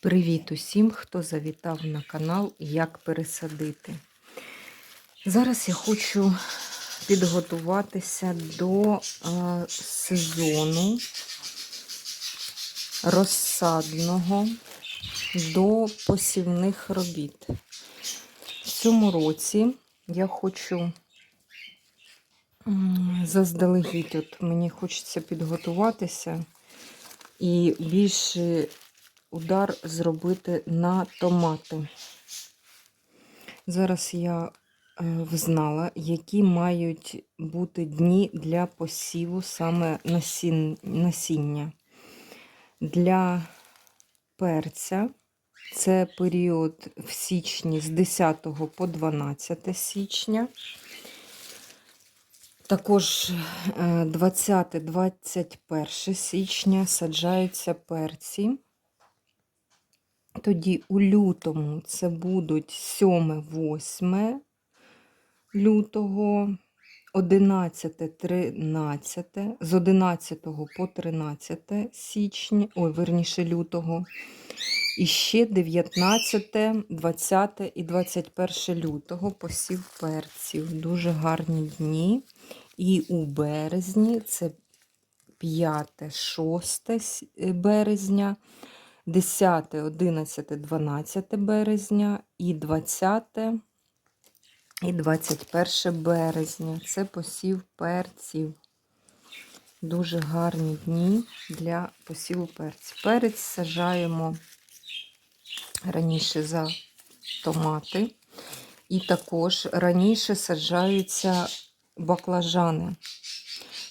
Привіт усім, хто завітав на канал Як пересадити. Зараз я хочу підготуватися до е, сезону розсадного до посівних робіт. В цьому році я хочу заздалегідь, от мені хочеться підготуватися і більше удар зробити на томати. Зараз я е, взнала, які мають бути дні для посіву саме насіння. Для перця це період в січні з 10 по 12 січня. Також е, 20-21 січня саджаються перці. Тоді у лютому це будуть 7-8 лютого, 11-13, з 11 по 13 січня, ой, верніше лютого, і ще 19, 20 і 21 лютого посів перців. Дуже гарні дні. І у березні це 5, 6 березня. 10, 11, 12 березня і 20 і 21 березня. Це посів перців. Дуже гарні дні для посіву перців. Перець сажаємо раніше за томати. І також раніше саджаються баклажани.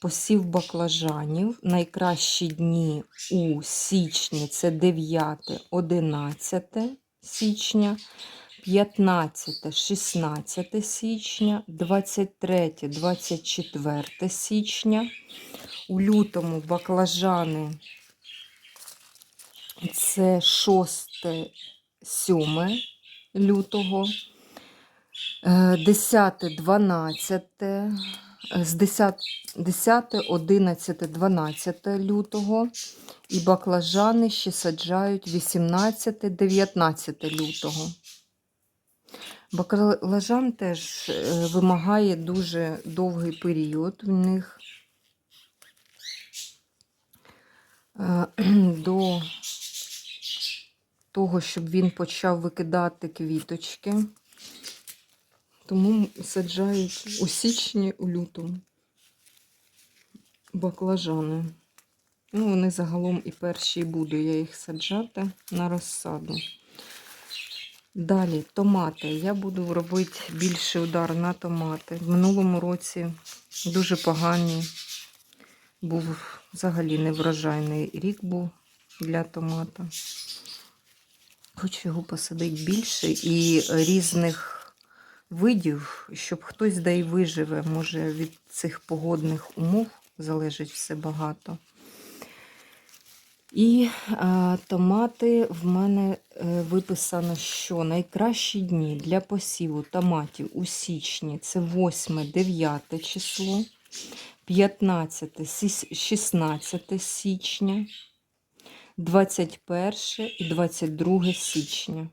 Посів баклажанів. Найкращі дні у січні це 9-11 січня, 15-16 січня, 23-24 січня. У лютому баклажани це 6-7 лютого, е, 10-12 з 10, 10, 11, 12 лютого. І баклажани ще саджають 18, 19 лютого. Баклажан теж е, вимагає дуже довгий період в них е, до того, щоб він почав викидати квіточки. Тому саджають у січні, у лютому баклажани. Ну, вони загалом і перші буду я їх саджати на розсаду. Далі томати. Я буду робити більший удар на томати. В минулому році дуже поганий був взагалі неврожайний рік був для томата. Хочу його посадити більше і різних видів, щоб хтось да й виживе. Може від цих погодних умов залежить все багато. І а, томати в мене е, виписано, що найкращі дні для посіву томатів у січні це 8-9 число, 15-16 січня, 21 і 22 січня.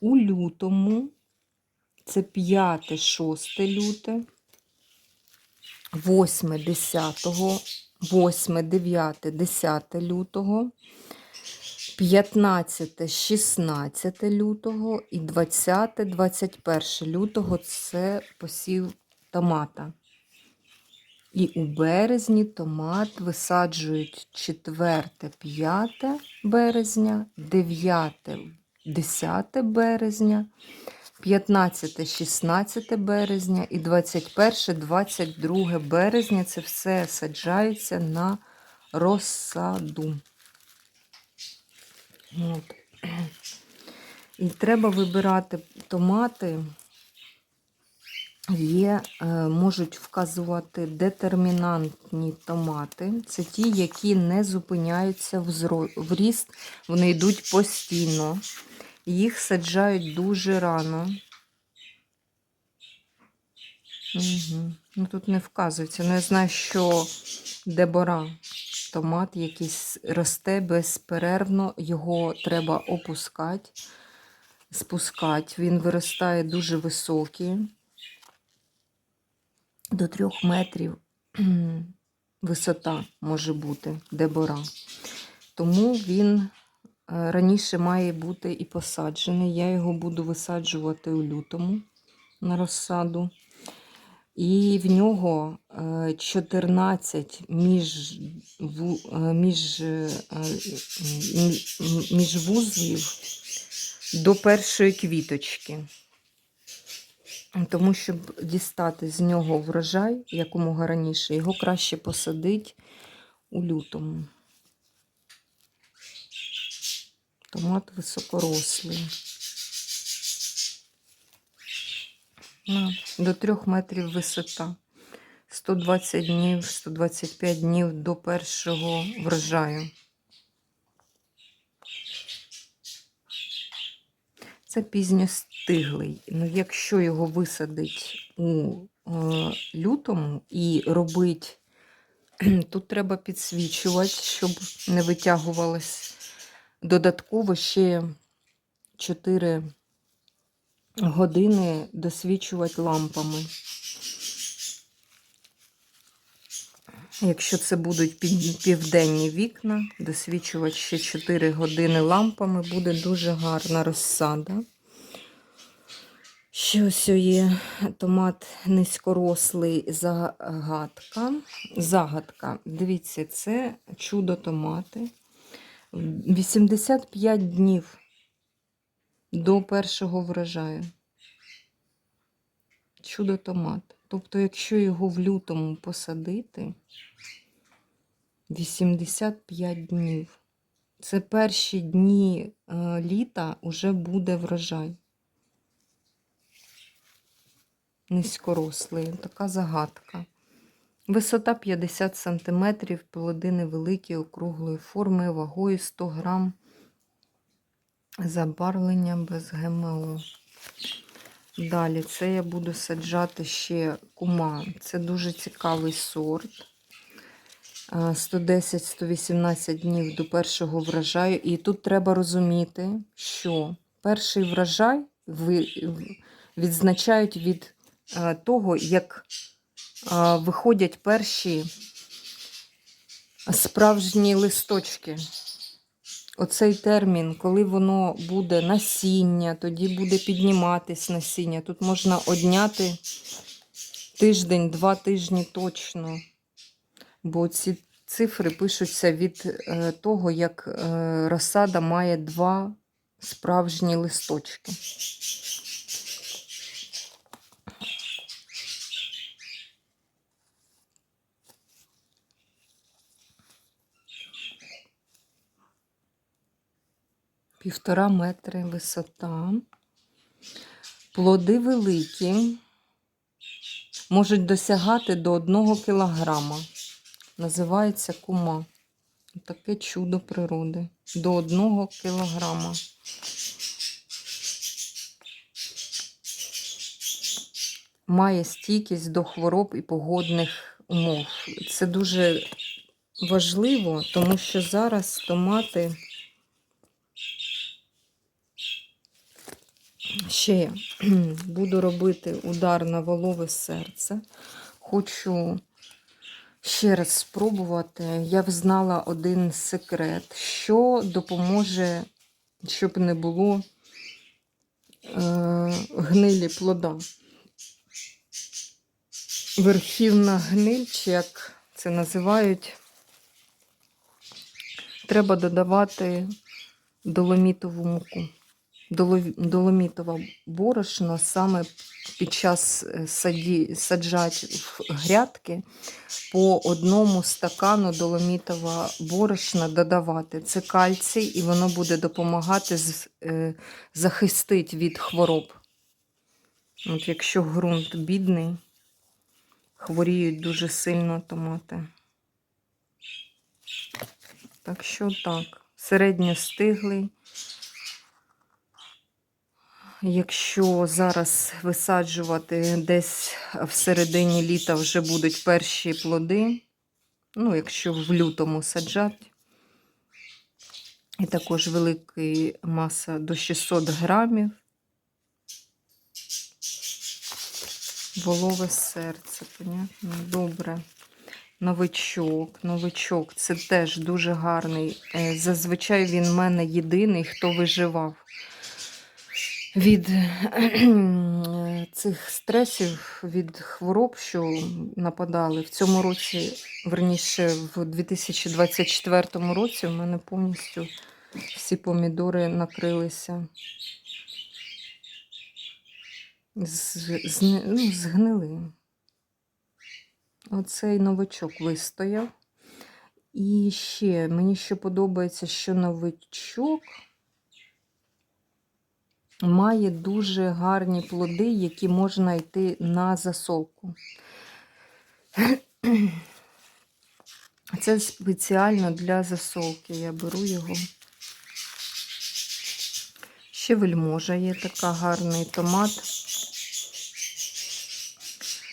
У лютому це 5-6 люте, 8, 10, 8, 9, 10 лютого, 15, 16 лютого. І 20, 21 лютого це посів томата. І у березні томат висаджують 4, 5 березня, 9, 10 березня, 15, 16 березня і 21, 22 березня це все саджається на розсаду. От. І треба вибирати томати, є, е, можуть вказувати детермінантні томати. Це ті, які не зупиняються в ріст, вони йдуть постійно. Їх саджають дуже рано. Угу. Ну, тут не вказується. Ну, я знаю, що дебора томат, який с- росте безперервно, його треба опускати, спускати. Він виростає дуже високий, до трьох метрів висота може бути дебора. Тому він раніше має бути і посаджений. Я його буду висаджувати у лютому на розсаду. І в нього е, 14 між, ву- е, між, е, м- м- міжвузлів до першої квіточки. Тому, щоб дістати з нього врожай якомога раніше, його краще посадити у лютому. Томат високорослий. До 3 метрів висота. 120 днів, 125 днів до першого врожаю. Це пізньостиглий. Ну, якщо його висадить у е, лютому і робить, тут треба підсвічувати, щоб не витягувалось додатково ще 4 години досвічувати лампами. Якщо це будуть південні вікна, досвічувати ще 4 години лампами, буде дуже гарна розсада. Ще ось є томат низькорослий загадка. Загадка. Дивіться, це чудо томати. 85 днів до першого врожаю. Чудо томат. Тобто, якщо його в лютому посадити, 85 днів. Це перші дні е, літа вже буде врожай. Низькорослий. Така загадка. Висота 50 см, плодини великі, округлої форми, вагою 100 грам. Забарвлення без ГМО. Далі це я буду саджати ще кума. Це дуже цікавий сорт. Е, 110-118 днів до першого врожаю. І тут треба розуміти, що перший врожай відзначають від того, як виходять перші справжні листочки. Оцей термін, коли воно буде насіння, тоді буде підніматись насіння. Тут можна одняти тиждень, два тижні точно. Бо ці цифри пишуться від е, того, як е, розсада має два справжні листочки. Півтора метри висота. Плоди великі, можуть досягати до 1 кілограма. Називається кума. Таке чудо природи. До 1 кілограма. Має стійкість до хвороб і погодних умов. Це дуже важливо, тому що зараз томати ще буду робити удар на волове серце. Хочу ще раз спробувати. Я взнала один секрет, що допоможе, щоб не було е, гнилі плода. Верхівна гниль, чи як це називають, треба додавати доломітову муку. Доломітове борошно саме під час е, саді, саджать в грядки по одному стакану доломітового борошна додавати. Це кальцій, і воно буде допомагати е, захистити від хвороб. От якщо ґрунт бідний, хворіють дуже сильно томати. Так що так, середньостиглий. Якщо зараз висаджувати десь в середині літа вже будуть перші плоди, Ну, якщо в лютому саджати. І також велика маса до 600 грамів. Волове серце, понятно? Добре. Новичок, новичок. Це теж дуже гарний. Е, Зазвичай він в мене єдиний, хто виживав від е, цих стресів, від хвороб, що нападали. В цьому році, верніше, в 2024 році, в мене повністю всі помідори накрилися. З, з, ну, згнили. Оцей новичок вистояв. І ще мені ще подобається, що новичок має дуже гарні плоди, які можна йти на засолку. Це спеціально для засолки. Я беру його. Ще вельможа є така гарний томат.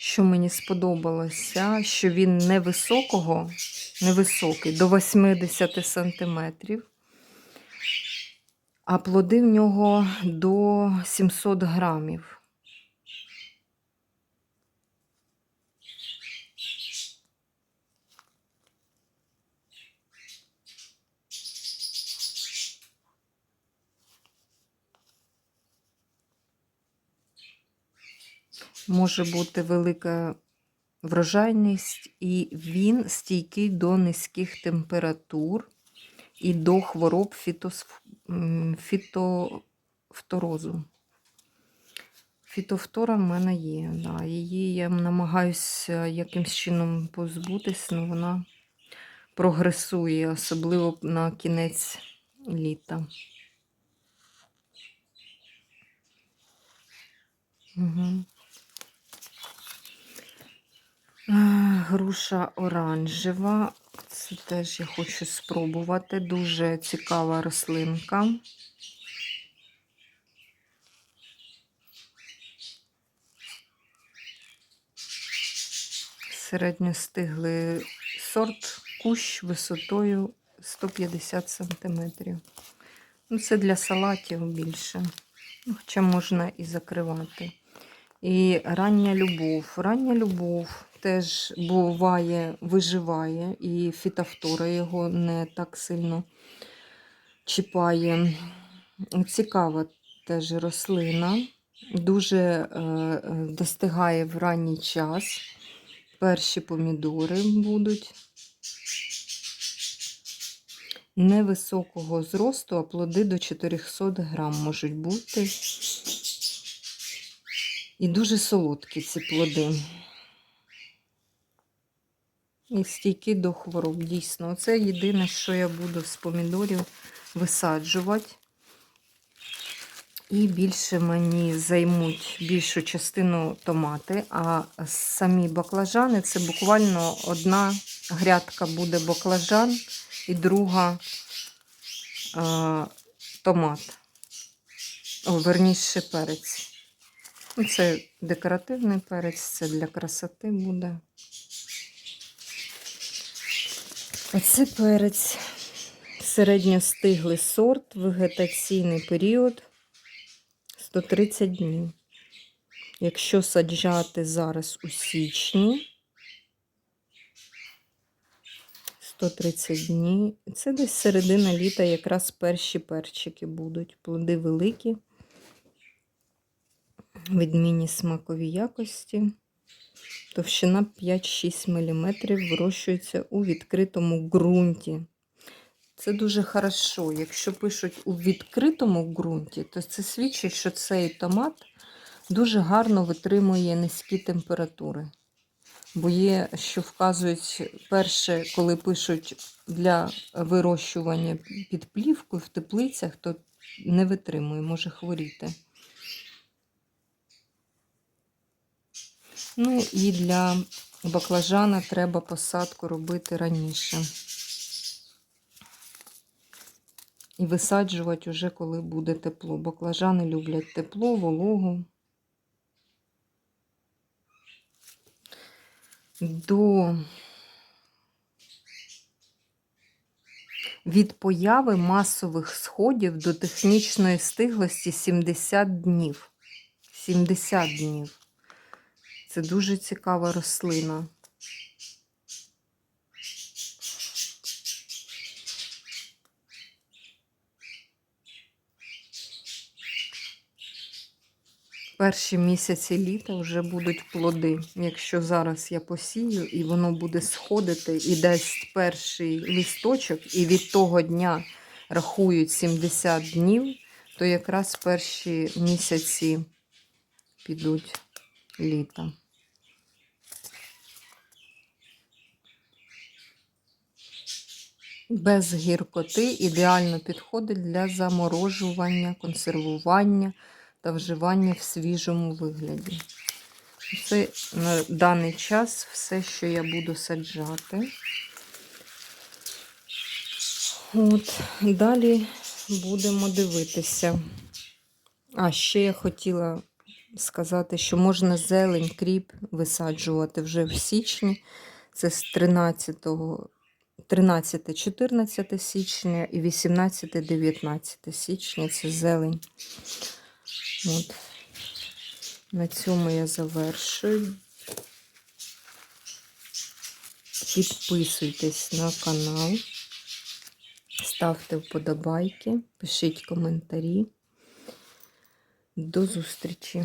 Що мені сподобалося, що він невисокого, невисокий, до 80 сантиметрів, а плоди в нього до 700 грамів. Може бути велика врожайність, і він стійкий до низьких температур і до хвороб фітос... фітофторозу. Фітофтора в мене є. Да. Її я намагаюся якимсь чином позбутись, але вона прогресує, особливо на кінець літа. Угу. Груша оранжева. Це теж я хочу спробувати. Дуже цікава рослинка. Середньостиглий сорт кущ висотою 150 см. Ну, це для салатів більше. Хоча можна і закривати. І рання любов. Рання любов теж буває, виживає, і фітофтора його не так сильно чіпає. Цікава теж рослина, дуже е, е, достигає в ранній час. Перші помідори будуть. Невисокого зросту, а плоди до 400 грам можуть бути. І дуже солодкі ці плоди. І стійкі до хвороб, дійсно. Це єдине, що я буду з помідорів висаджувати. І більше мені займуть більшу частину томати, а самі баклажани це буквально одна грядка буде баклажан і друга а, томат. О, верніше перець. Ну, Це декоративний перець, це для красоти буде. Оце перець середньостиглий сорт, вегетаційний період 130 днів. Якщо саджати зараз у січні, 130 днів, це десь середина літа, якраз перші перчики будуть. Плоди великі, відмінні смакові якості. Товщина 5-6 мм вирощується у відкритому ґрунті. Це дуже хорошо. Якщо пишуть у відкритому ґрунті, то це свідчить, що цей томат дуже гарно витримує низькі температури. Бо є, що вказують, перше, коли пишуть для вирощування під плівкою в теплицях, то не витримує, може хворіти. Ну і для баклажана треба посадку робити раніше. І висаджувати вже, коли буде тепло. Баклажани люблять тепло, вологу. До від появи масових сходів до технічної стиглості 70 днів. 70 днів. Це дуже цікава рослина. Перші місяці літа вже будуть плоди. Якщо зараз я посію і воно буде сходити і дасть перший листочок, і від того дня рахують 70 днів, то якраз перші місяці підуть літа. Без гіркоти ідеально підходить для заморожування, консервування та вживання в свіжому вигляді. Це на даний час все, що я буду саджати. От, далі будемо дивитися. А ще я хотіла сказати, що можна зелень, кріп висаджувати вже в січні. Це з 13 13-14 січня і 18-19 січня це зелень. От. На цьому я завершую. Підписуйтесь на канал, ставте вподобайки, пишіть коментарі. До зустрічі!